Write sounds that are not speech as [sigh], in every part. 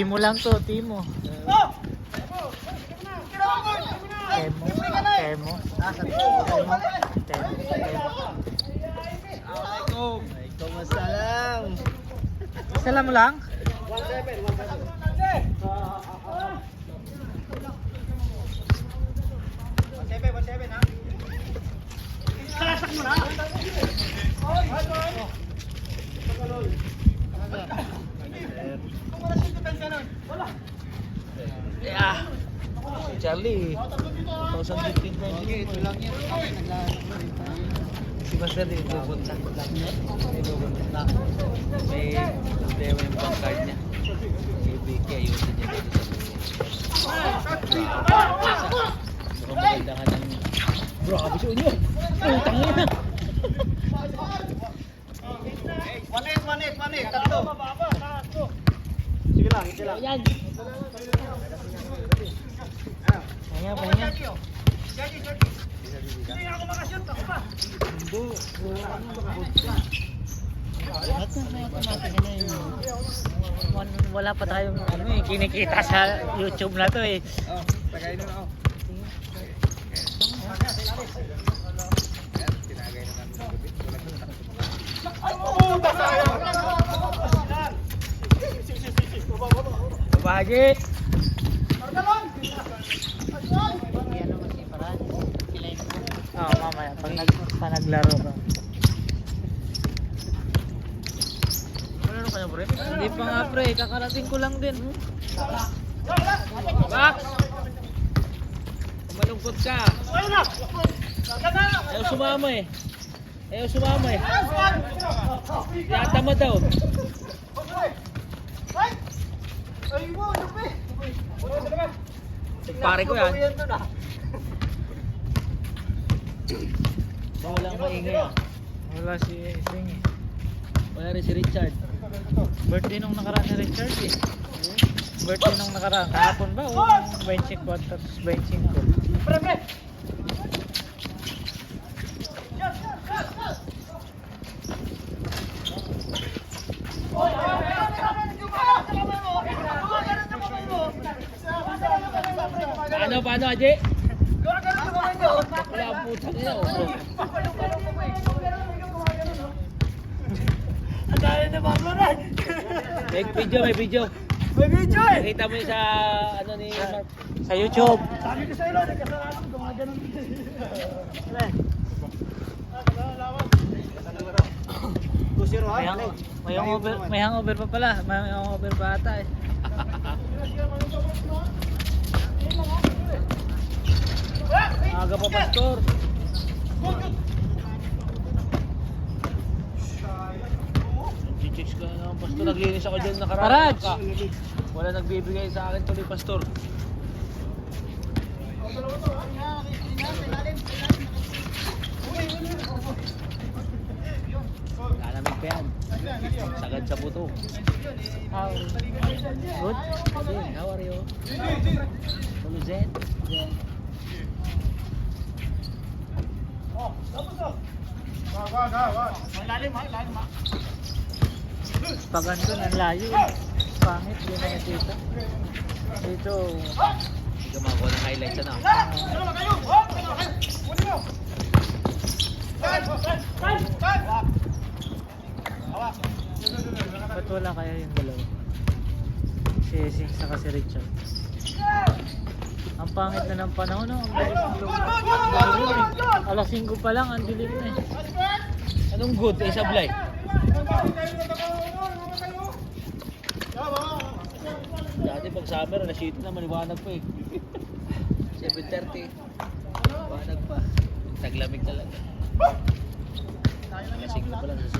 Timo lang to, Timo. Temo. Temo. Temo. Temo. Assalamualaikum. Waalaikumsalam. Salam mo lang? Yeah. Si Charlie. 2015 pa yun. Ito lang yan. Si Master di pupunta. May problema yung bank card niya. Vicky ayusin niya dito sa Pero maganda ka ng... Grabe si Unyo! Utang niya! Manik, manik, manik. Tatlo. Sige lang, sige lang. Ayan! Pahinga, pahinga. Hindi. Lahat na may automatic na yun. Wan- Wala pa tayong ano eh, kinikita sa YouTube na to eh. Oh, tagay na ako. Babagi! Oo, oh, mamaya. Pag, nag, naglaro ka. Ano kayo, pre? Hindi pa nga, pre. Kakarating ko lang din. Max! Malungkot ka. Ayaw sumama eh. Ayaw sumama eh. Yata mo daw. Pare ko yan. Wala ang maingay ah. Wala si Sing eh. Wala rin si Richard. Birthday nung nakaraan ni Richard eh. Birthday nung nakaraan. Kahapon ba? O 24 tapos 25. Paano, paano, Aji? Wala ang putang ina. oh. May video, may video. May video eh. Nakita mo yun sa ano ni Mark. Sa YouTube. Sabi ko sa'yo, nagkasalanan ko, gumagano dito. Kusiro ha? May, hang, may hangover, may hangover pa pala. May hangover pa ata eh. [laughs] Aga pa pastor. Chichicks ka na pastor. Naglinis ako dyan nakaraan. Paraj! Ka. Wala nagbibigay sa akin tuloy pastor. Lalamig pa yan. Sagad sa buto. How? Good? Good. How are you? Hello, Zen? Zen. Pag andun, ang layo. eh. Pangit, yun na dito. Dito, gumagawa ng highlights ano. Ba't wala kaya yung dalawa? Si Sing saka si Richard. Ang pangit na ng panahon, no? Ang bilis ng. Alas 5 pa lang, ang dilim na eh. Anong good? Eh, sablay. Dati pag summer, alas 7 na, maliwanag pa eh. [laughs] 7.30. Maliwanag pa. Taglamig talaga. Alas 5 pa lang sa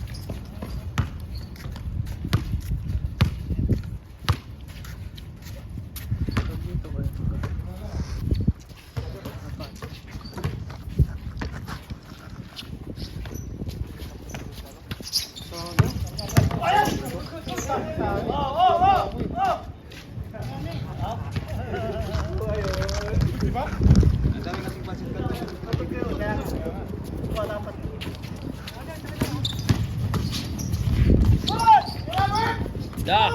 Ang dami nating pansin ka. Kaya, wala dapat. Da!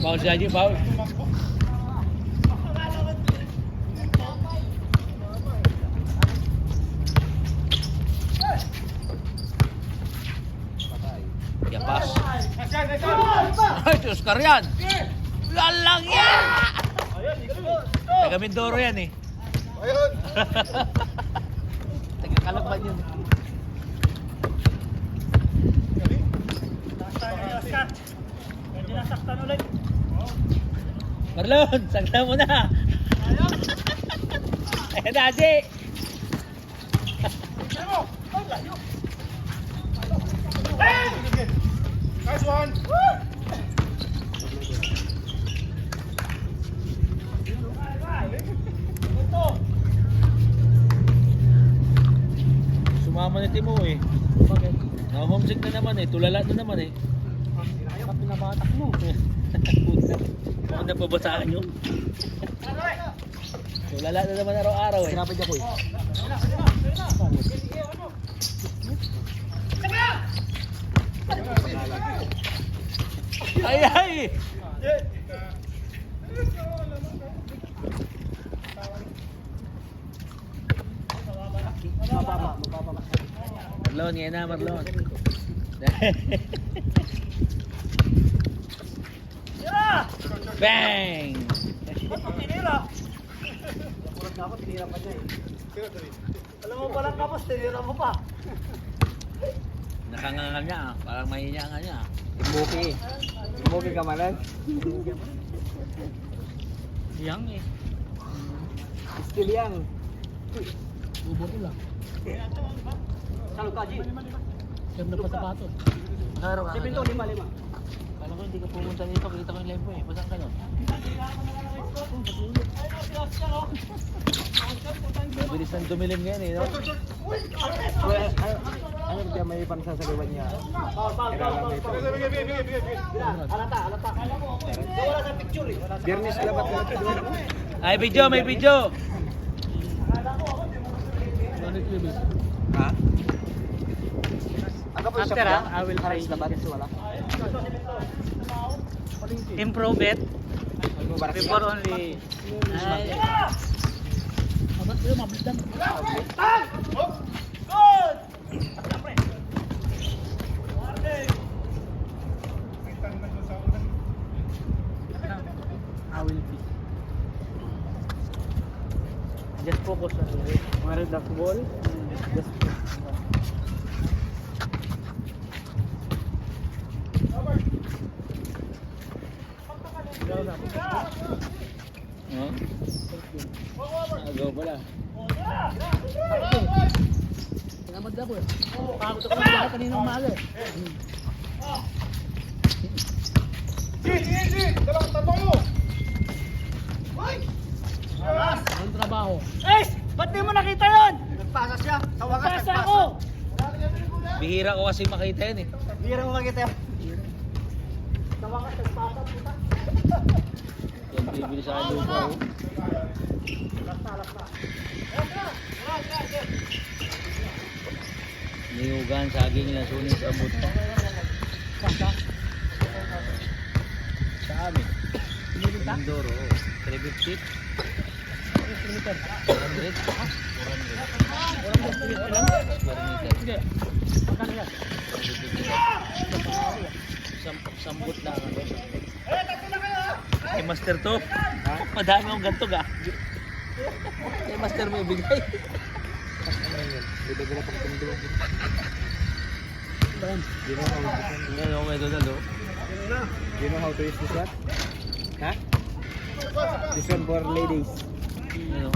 Bawa si Haji, bawa. Yapas. Ay, si Oscar yan! Yan! Taga Mindoro yan eh. Ayun. [laughs] Taga Kalagban yun. Nasaktan ulit. Marlon, sagla mo na. [laughs] Ayan na, Haji. Nice one. Sumama ni Timo eh. Bakit? Na-homesick na naman eh. Tulala na naman eh. Pinabatak mo. Ano na pabasaan nyo? Tulala na naman araw-araw eh. Sinabi niya ko eh. Ay ay! Marlon, yan na Marlon. [laughs] Bang! Ba't mo tinira? Nakulat na ako, tinira pa niya eh. Alam mo palang kapos, tinira mo pa. Nakangangal niya ah. Parang mahihiya nga niya ah. Buki. Buki ka malan. Yang eh. Skill yang. Bubuti lang. Salo ka, G. Siyem na pa sapatos. Araw ka. Si Pinto, lima, lima. Hindi ka pumunta dito. Kita ko yung live mo eh. Basang ka nun. Mabilis nang dumilim ngayon eh. No? Ano kaya may pansasagawan niya? Alata, alata. Wala sa picture eh. Biyernes labat na Ay, video, may video. Ha? Ano po After, ah, I will try. labat wala. Improve it. Before only. I will be. Just focus on it. Mga red ball. Just focus. Oh? Agaw pala. Salamat na po eh. Pagod ako ng umaga eh. Ang trabaho. Eh! Ba't di mo nakita yun? Nagpasa siya. Sa wakas, Pasa ako! Bihira ko kasi makita yan eh. Bira mo makita yun. Sa wakas, nagpasa. puta. [laughs] Yan, bibili sa akin lupa oh. Niyugan, saging, lasunin sa buto. Sa amin. Mindoro, oh. 350. 400. 400. 400. Sampok sambot lang ako. Kay Master to. Madami akong ganito ga. Kay Master mo ibigay. Bibigyan pang tundo. Ano ako may Donald oh. Do you know how to use this one? Ha? This one for ladies. Ano?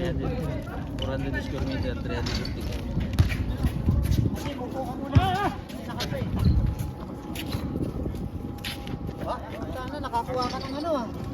300. 400 square meter, 350. nakakuha ka ng ano ah.